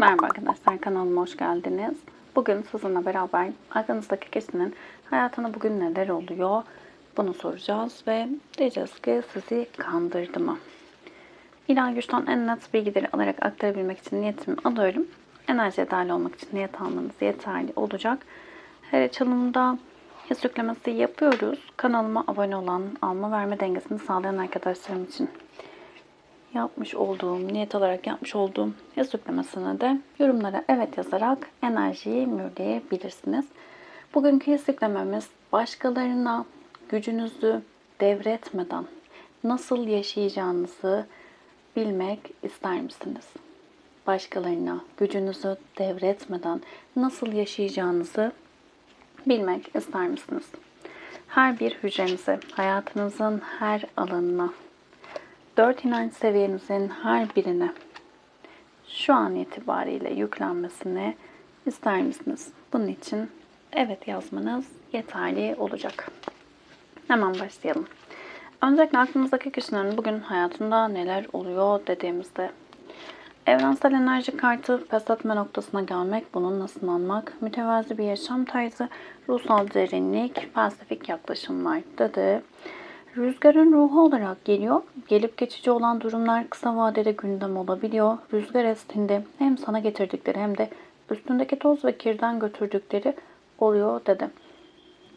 Merhaba arkadaşlar kanalıma hoş geldiniz. Bugün sizinle beraber aklınızdaki kişinin hayatında bugün neler oluyor bunu soracağız ve diyeceğiz ki sizi kandırdı mı? İlahi güçten en net bilgileri alarak aktarabilmek için niyetimi alıyorum. Enerjiye dahil olmak için niyet almanız yeterli olacak. Her açılımda his yüklemesi yapıyoruz. Kanalıma abone olan, alma verme dengesini sağlayan arkadaşlarım için yapmış olduğum, niyet olarak yapmış olduğum yüklemesine de yorumlara evet yazarak enerjiyi mühürleyebilirsiniz. Bugünkü yüklememiz başkalarına gücünüzü devretmeden nasıl yaşayacağınızı bilmek ister misiniz? Başkalarına gücünüzü devretmeden nasıl yaşayacağınızı bilmek ister misiniz? Her bir hücrenize, hayatınızın her alanına 4 inanç seviyenizin her birine şu an itibariyle yüklenmesini ister misiniz? Bunun için evet yazmanız yeterli olacak. Hemen başlayalım. Öncelikle aklımızdaki kişilerin bugün hayatında neler oluyor dediğimizde Evrensel enerji kartı pes etme noktasına gelmek, bununla sınanmak, mütevazi bir yaşam tarzı, ruhsal derinlik, felsefik yaklaşımlar dedi. Rüzgarın ruhu olarak geliyor. Gelip geçici olan durumlar kısa vadede gündem olabiliyor. Rüzgar estiğinde hem sana getirdikleri hem de üstündeki toz ve kirden götürdükleri oluyor dedi.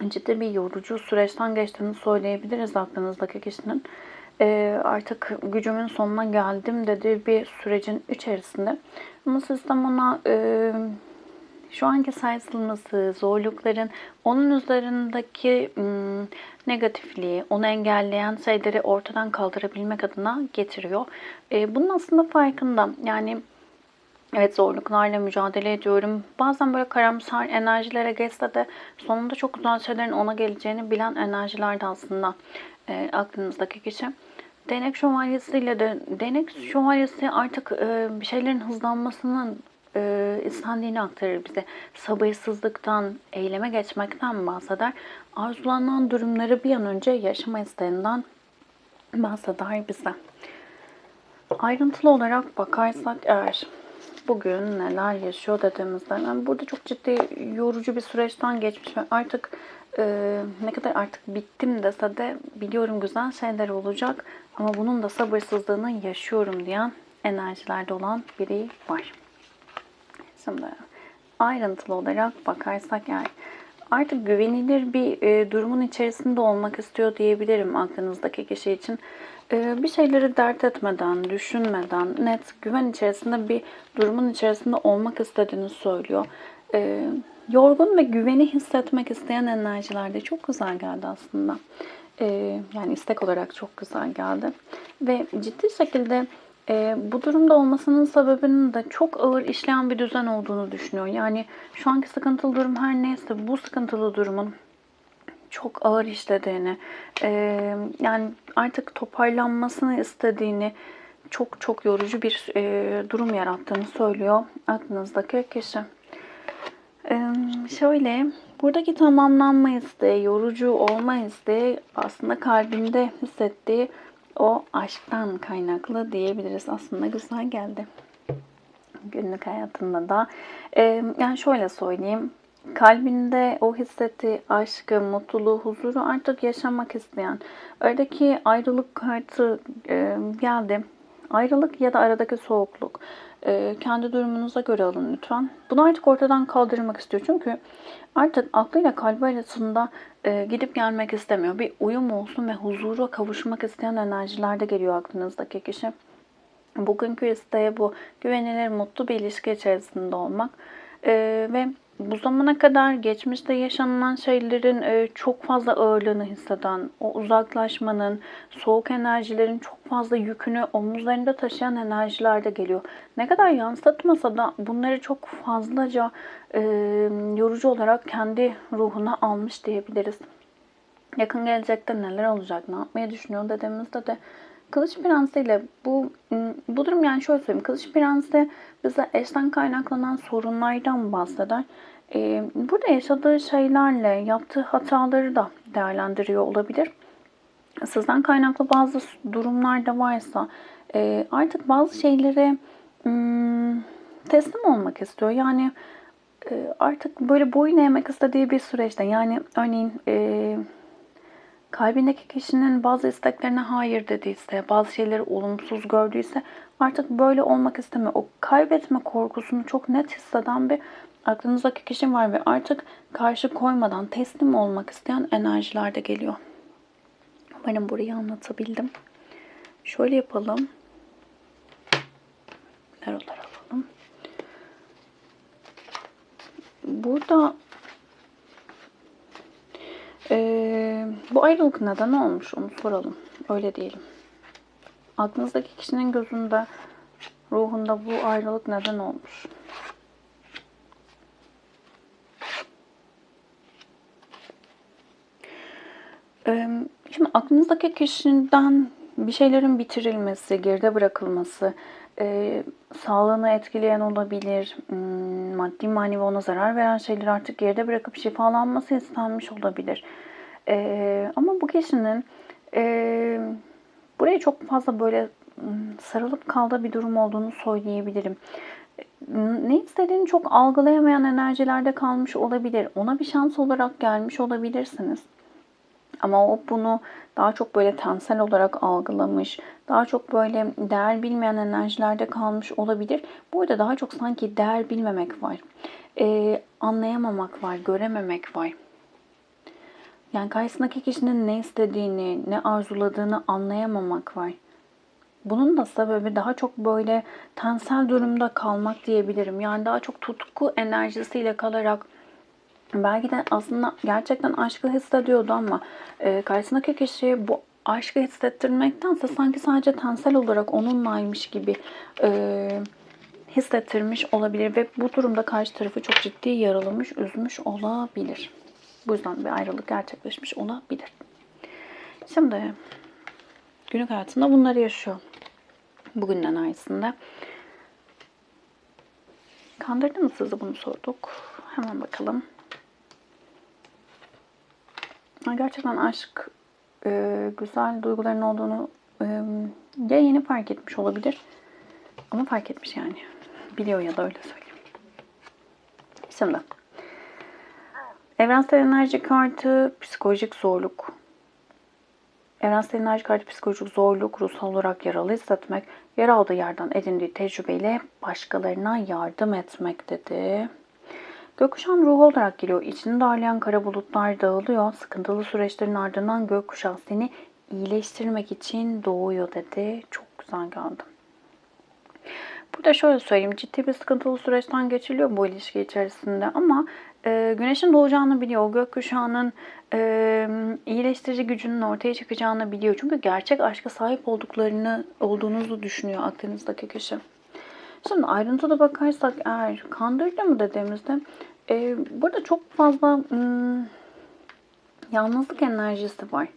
Ciddi bir yorucu süreçten geçtiğini söyleyebiliriz aklınızdaki kişinin. Ee, artık gücümün sonuna geldim dediği bir sürecin içerisinde. Ama sistem ona e, şu anki sarsılması, zorlukların onun üzerindeki ım, negatifliği, onu engelleyen şeyleri ortadan kaldırabilmek adına getiriyor. E, bunun aslında farkında. Yani evet zorluklarla mücadele ediyorum. Bazen böyle karamsar enerjilere geçse de sonunda çok güzel şeylerin ona geleceğini bilen enerjiler de aslında e, aklınızdaki kişi. Değnek şövalyesiyle de değnek şövalyesi artık e, bir şeylerin hızlanmasının e, istendiğini aktarır bize. Sabırsızlıktan, eyleme geçmekten bahseder. Arzulanan durumları bir an önce yaşama isteğinden bahseder bize. Ayrıntılı olarak bakarsak eğer bugün neler yaşıyor dediğimizde yani burada çok ciddi yorucu bir süreçten geçmiş ve artık e, ne kadar artık bittim dese de biliyorum güzel şeyler olacak ama bunun da sabırsızlığını yaşıyorum diyen enerjilerde olan biri var. Şimdi ayrıntılı olarak bakarsak yani artık güvenilir bir e, durumun içerisinde olmak istiyor diyebilirim aklınızdaki kişi için. E, bir şeyleri dert etmeden, düşünmeden, net güven içerisinde bir durumun içerisinde olmak istediğini söylüyor. E, yorgun ve güveni hissetmek isteyen enerjilerde çok güzel geldi aslında. E, yani istek olarak çok güzel geldi. Ve ciddi şekilde e, bu durumda olmasının sebebinin de çok ağır işleyen bir düzen olduğunu düşünüyor. Yani şu anki sıkıntılı durum her neyse bu sıkıntılı durumun çok ağır işlediğini, e, yani artık toparlanmasını istediğini, çok çok yorucu bir e, durum yarattığını söylüyor aklınızdaki kişi. E, şöyle, buradaki tamamlanma isteği, yorucu olma isteği aslında kalbinde hissettiği o aşktan kaynaklı diyebiliriz. Aslında güzel geldi. Günlük hayatında da. Ee, yani şöyle söyleyeyim. Kalbinde o hissettiği aşkı, mutluluğu, huzuru artık yaşamak isteyen. Oradaki ayrılık kartı e, geldi. Ayrılık ya da aradaki soğukluk. E, kendi durumunuza göre alın lütfen. Bunu artık ortadan kaldırmak istiyor. Çünkü artık aklıyla kalbi arasında e, gidip gelmek istemiyor. Bir uyum olsun ve huzura kavuşmak isteyen enerjilerde geliyor aklınızdaki kişi. Bugünkü isteği bu. Güvenilir, mutlu bir ilişki içerisinde olmak. E, ve bu zamana kadar geçmişte yaşanılan şeylerin e, çok fazla ağırlığını hisseden, o uzaklaşmanın, soğuk enerjilerin çok fazla yükünü omuzlarında taşıyan enerjiler de geliyor. Ne kadar yansıtmasa da bunları çok fazlaca e, yorucu olarak kendi ruhuna almış diyebiliriz. Yakın gelecekte neler olacak, ne yapmayı düşünüyor dediğimizde de Kılıç Prensi ile bu bu durum yani şöyle söyleyeyim. Kılıç Prensi bize eşten kaynaklanan sorunlardan bahseder. Ee, burada yaşadığı şeylerle yaptığı hataları da değerlendiriyor olabilir. Sizden kaynaklı bazı durumlar da varsa e, artık bazı şeyleri hmm, teslim olmak istiyor. Yani e, artık böyle boyun eğmek istediği bir süreçte. Yani örneğin e, kalbindeki kişinin bazı isteklerine hayır dediyse, bazı şeyleri olumsuz gördüyse artık böyle olmak istemiyor. O kaybetme korkusunu çok net hisseden bir aklınızdaki kişi var ve artık karşı koymadan teslim olmak isteyen enerjiler de geliyor. Umarım burayı anlatabildim. Şöyle yapalım. Tarolar alalım. Burada ee, bu ayrılık neden olmuş onu soralım. Öyle diyelim. Aklınızdaki kişinin gözünde, ruhunda bu ayrılık neden olmuş? Şimdi aklınızdaki kişiden bir şeylerin bitirilmesi, geride bırakılması, e, sağlığını etkileyen olabilir, hmm, maddi manevi ona zarar veren şeyleri artık geride bırakıp şifalanması istenmiş olabilir. E, ama bu kişinin e, buraya çok fazla böyle hmm, sarılıp kaldığı bir durum olduğunu söyleyebilirim. Ne istediğini çok algılayamayan enerjilerde kalmış olabilir. Ona bir şans olarak gelmiş olabilirsiniz. Ama o bunu daha çok böyle tensel olarak algılamış, daha çok böyle değer bilmeyen enerjilerde kalmış olabilir. Burada daha çok sanki değer bilmemek var. Ee, anlayamamak var, görememek var. Yani karşısındaki kişinin ne istediğini, ne arzuladığını anlayamamak var. Bunun da sebebi daha çok böyle tensel durumda kalmak diyebilirim. Yani daha çok tutku enerjisiyle kalarak belki de aslında gerçekten aşkı hissediyordu ama e, karşısındaki kişiye bu aşkı hissettirmektense sanki sadece tensel olarak onunlaymış gibi e, hissettirmiş olabilir ve bu durumda karşı tarafı çok ciddi yaralamış, üzmüş olabilir. Bu yüzden bir ayrılık gerçekleşmiş olabilir. Şimdi günlük hayatında bunları yaşıyor. Bugün enerjisinde. Kandırdı mı sizi bunu sorduk. Hemen bakalım. Gerçekten aşk e, güzel duyguların olduğunu e, ya yeni fark etmiş olabilir. Ama fark etmiş yani. Biliyor ya da öyle söyleyeyim. Şimdi. Evrensel enerji kartı psikolojik zorluk. Evrensel enerji kartı psikolojik zorluk, ruhsal olarak yaralı hissetmek, yer aldığı yerden edindiği tecrübeyle başkalarına yardım etmek dedi. Gökkuşağın ruhu olarak geliyor. İçini darlayan kara bulutlar dağılıyor. Sıkıntılı süreçlerin ardından gökkuşağı seni iyileştirmek için doğuyor dedi. Çok güzel geldi. Burada şöyle söyleyeyim. Ciddi bir sıkıntılı süreçten geçiliyor bu ilişki içerisinde ama e, güneşin doğacağını biliyor. Gökkuşağının e, iyileştirici gücünün ortaya çıkacağını biliyor. Çünkü gerçek aşka sahip olduklarını olduğunuzu düşünüyor aklınızdaki kişi. Şimdi ayrıntıda bakarsak eğer kandırıcı mı dediğimizde e, burada çok fazla hmm, yalnızlık enerjisi var.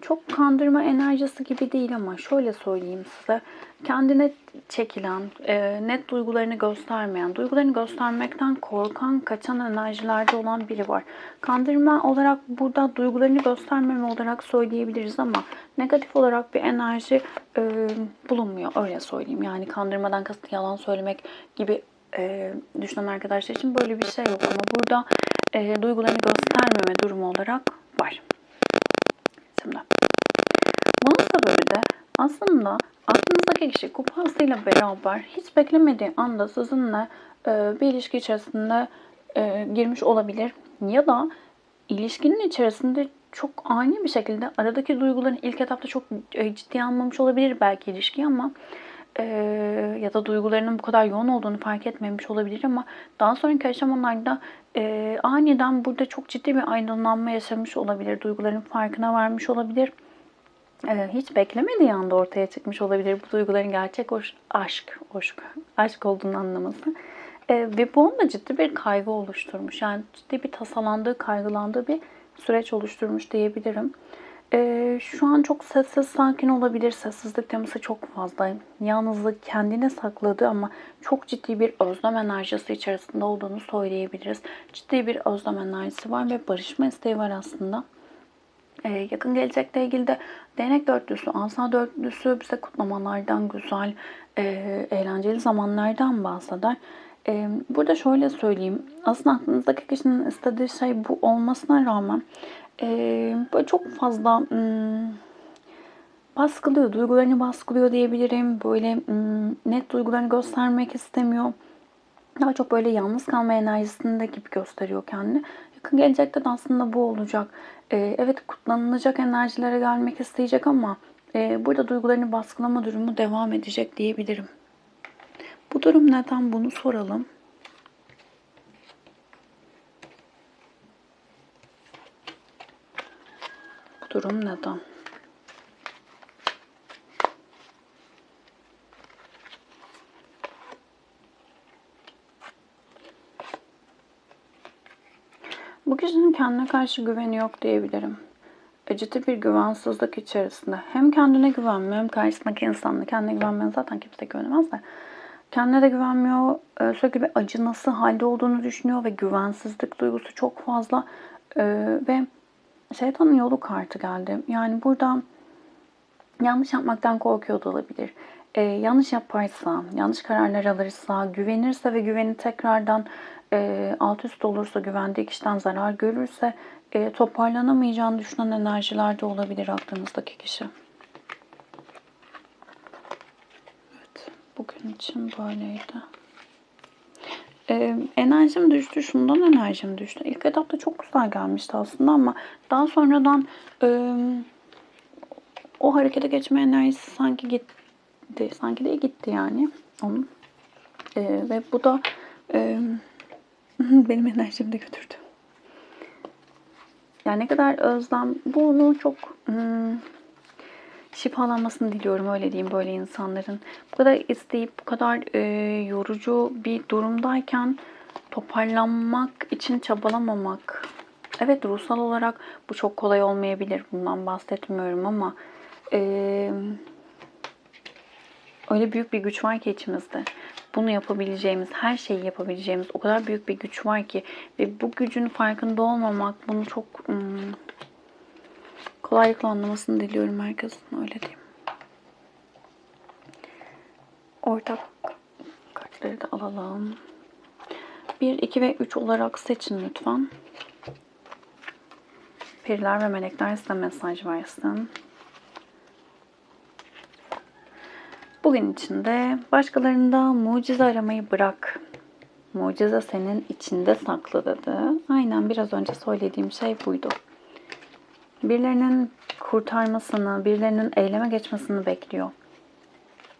Çok kandırma enerjisi gibi değil ama şöyle söyleyeyim size. Kendine çekilen, e, net duygularını göstermeyen, duygularını göstermekten korkan, kaçan enerjilerde olan biri var. Kandırma olarak burada duygularını göstermeme olarak söyleyebiliriz ama negatif olarak bir enerji e, bulunmuyor. Öyle söyleyeyim. Yani kandırmadan kasıt yalan söylemek gibi e, düşünen arkadaşlar için böyle bir şey yok. Ama burada e, duygularını göstermeme durumu olarak var. Şimdi bunun sebebi de aslında aklınızdaki kişi kupasıyla beraber hiç beklemediği anda sizinle e, bir ilişki içerisinde e, girmiş olabilir. Ya da ilişkinin içerisinde çok ani bir şekilde aradaki duyguların ilk etapta çok ciddiye almamış olabilir belki ilişki ama e, ya da duygularının bu kadar yoğun olduğunu fark etmemiş olabilir ama daha sonraki aşamalarda e, aniden burada çok ciddi bir aydınlanma yaşamış olabilir. Duyguların farkına varmış olabilir. E, hiç beklemediği anda ortaya çıkmış olabilir bu duyguların gerçek hoş, aşk, aşk, aşk olduğunu anlaması. E, ve bu onda ciddi bir kaygı oluşturmuş. Yani ciddi bir tasalandığı, kaygılandığı bir süreç oluşturmuş diyebilirim. Ee, şu an çok sessiz, sakin olabilir. Sessizlik teması çok fazla. Yalnızlık kendine sakladı ama çok ciddi bir özlem enerjisi içerisinde olduğunu söyleyebiliriz. Ciddi bir özlem enerjisi var ve barışma isteği var aslında. Ee, yakın gelecekle ilgili de değnek dörtlüsü, asa dörtlüsü bize kutlamalardan, güzel, e, eğlenceli zamanlardan bahseder. Ee, burada şöyle söyleyeyim. Aslında aklınızdaki kişinin istediği şey bu olmasına rağmen e, böyle çok fazla hmm, baskılıyor, duygularını baskılıyor diyebilirim. Böyle hmm, net duygularını göstermek istemiyor. Daha çok böyle yalnız kalma enerjisinde gibi gösteriyor kendini. Yakın gelecekte de aslında bu olacak. Ee, evet kutlanılacak enerjilere gelmek isteyecek ama e, burada duygularını baskılama durumu devam edecek diyebilirim. Bu durum neden bunu soralım. Durum neden? Bu kişinin kendine karşı güveni yok diyebilirim. Acıtı bir güvensizlik içerisinde. Hem kendine güvenmiyor hem karşısındaki insanla. Kendine güvenmeyen zaten kimse güvenemez de. Kendine de güvenmiyor. Ee, sürekli bir acı nasıl halde olduğunu düşünüyor ve güvensizlik duygusu çok fazla. Ee, ve şeytanın yolu kartı geldi. Yani burada yanlış yapmaktan korkuyor da olabilir. Ee, yanlış yaparsa, yanlış kararlar alırsa, güvenirse ve güveni tekrardan e, alt üst olursa, güvendiği kişiden zarar görürse e, toparlanamayacağını düşünen enerjiler de olabilir aklınızdaki kişi. Evet, bugün için böyleydi. Ee, enerjim düştü, şundan enerjim düştü. İlk etapta çok güzel gelmişti aslında ama daha sonradan e, o harekete geçme enerjisi sanki gitti. Sanki de gitti yani onun. E, ve bu da e, benim enerjimi de götürdü. Yani ne kadar özlem, bunu çok hmm, şifalanmasını diliyorum öyle diyeyim böyle insanların. Bu kadar isteyip bu kadar e, yorucu bir durumdayken toparlanmak için çabalamamak. Evet ruhsal olarak bu çok kolay olmayabilir. Bundan bahsetmiyorum ama e, öyle büyük bir güç var ki içimizde. Bunu yapabileceğimiz, her şeyi yapabileceğimiz o kadar büyük bir güç var ki ve bu gücün farkında olmamak bunu çok hmm, kolaylıkla anlamasını diliyorum herkesin öyle diyeyim. Ortak kartları da alalım. 1, 2 ve 3 olarak seçin lütfen. Periler ve melekler size mesaj versin. Bugün içinde başkalarında mucize aramayı bırak. Mucize senin içinde saklı dedi. Aynen biraz önce söylediğim şey buydu. Birilerinin kurtarmasını, birilerinin eyleme geçmesini bekliyor.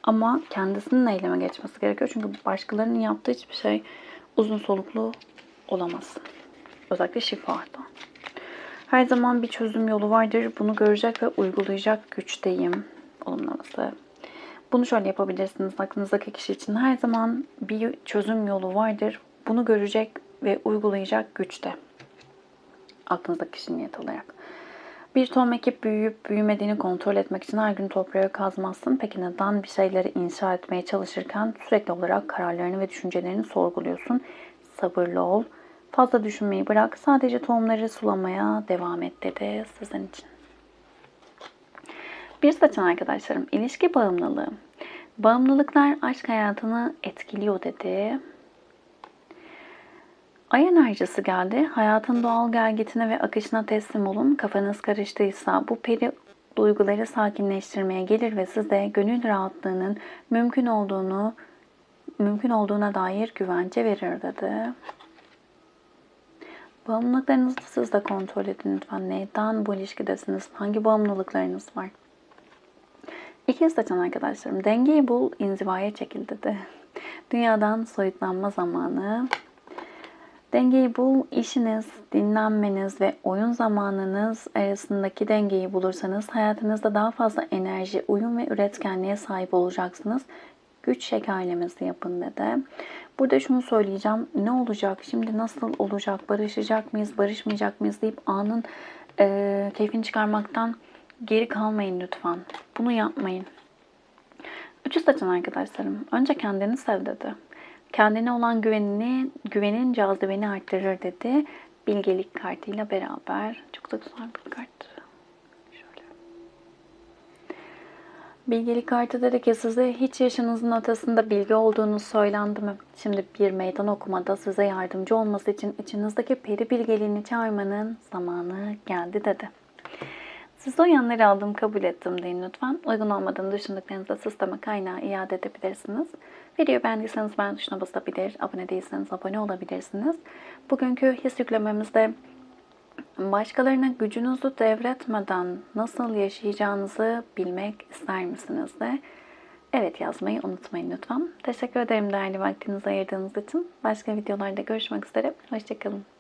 Ama kendisinin eyleme geçmesi gerekiyor. Çünkü başkalarının yaptığı hiçbir şey uzun soluklu olamaz. Özellikle şifada. Her zaman bir çözüm yolu vardır. Bunu görecek ve uygulayacak güçteyim. Olumlaması. Bunu şöyle yapabilirsiniz aklınızdaki kişi için. Her zaman bir çözüm yolu vardır. Bunu görecek ve uygulayacak güçte. Aklınızdaki kişi niyet olarak. Bir tohum ekip büyüyüp büyümediğini kontrol etmek için her gün toprağı kazmazsın. Peki neden bir şeyleri inşa etmeye çalışırken sürekli olarak kararlarını ve düşüncelerini sorguluyorsun? Sabırlı ol. Fazla düşünmeyi bırak. Sadece tohumları sulamaya devam et dedi sizin için. Bir seçen arkadaşlarım ilişki bağımlılığı. Bağımlılıklar aşk hayatını etkiliyor dedi. Ay enerjisi geldi. Hayatın doğal gelgitine ve akışına teslim olun. Kafanız karıştıysa bu peri duyguları sakinleştirmeye gelir ve size gönül rahatlığının mümkün olduğunu mümkün olduğuna dair güvence verir dedi. Bağımlılıklarınızı siz de kontrol edin lütfen. Neden bu ilişkidesiniz? Hangi bağımlılıklarınız var? İki seçen arkadaşlarım dengeyi bul, inzivaya çekil dedi. Dünyadan soyutlanma zamanı. Dengeyi bul, işiniz, dinlenmeniz ve oyun zamanınız arasındaki dengeyi bulursanız hayatınızda daha fazla enerji, uyum ve üretkenliğe sahip olacaksınız. Güç şekerlemesi yapın dedi. Burada şunu söyleyeceğim. Ne olacak? Şimdi nasıl olacak? Barışacak mıyız? Barışmayacak mıyız? deyip anın e, keyfini çıkarmaktan geri kalmayın lütfen. Bunu yapmayın. Üçü seçen arkadaşlarım. Önce kendini sev dedi. Kendine olan güvenini, güvenin cazibeni arttırır dedi. Bilgelik kartıyla beraber. Çok da güzel bir kart. Şöyle. Bilgelik kartı dedi ki size hiç yaşınızın ötesinde bilgi olduğunuz söylendi mi? Şimdi bir meydan okumada size yardımcı olması için içinizdeki peri bilgeliğini çağırmanın zamanı geldi dedi. Siz o yanları aldım, kabul ettim deyin lütfen. Uygun olmadığını düşündüklerinizi sisteme kaynağı iade edebilirsiniz. Videoyu beğendiyseniz beğen tuşuna basabilir, abone değilseniz abone olabilirsiniz. Bugünkü his yüklememizde başkalarına gücünüzü devretmeden nasıl yaşayacağınızı bilmek ister misiniz de? Evet yazmayı unutmayın lütfen. Teşekkür ederim değerli vaktinizi ayırdığınız için. Başka videolarda görüşmek üzere. Hoşçakalın.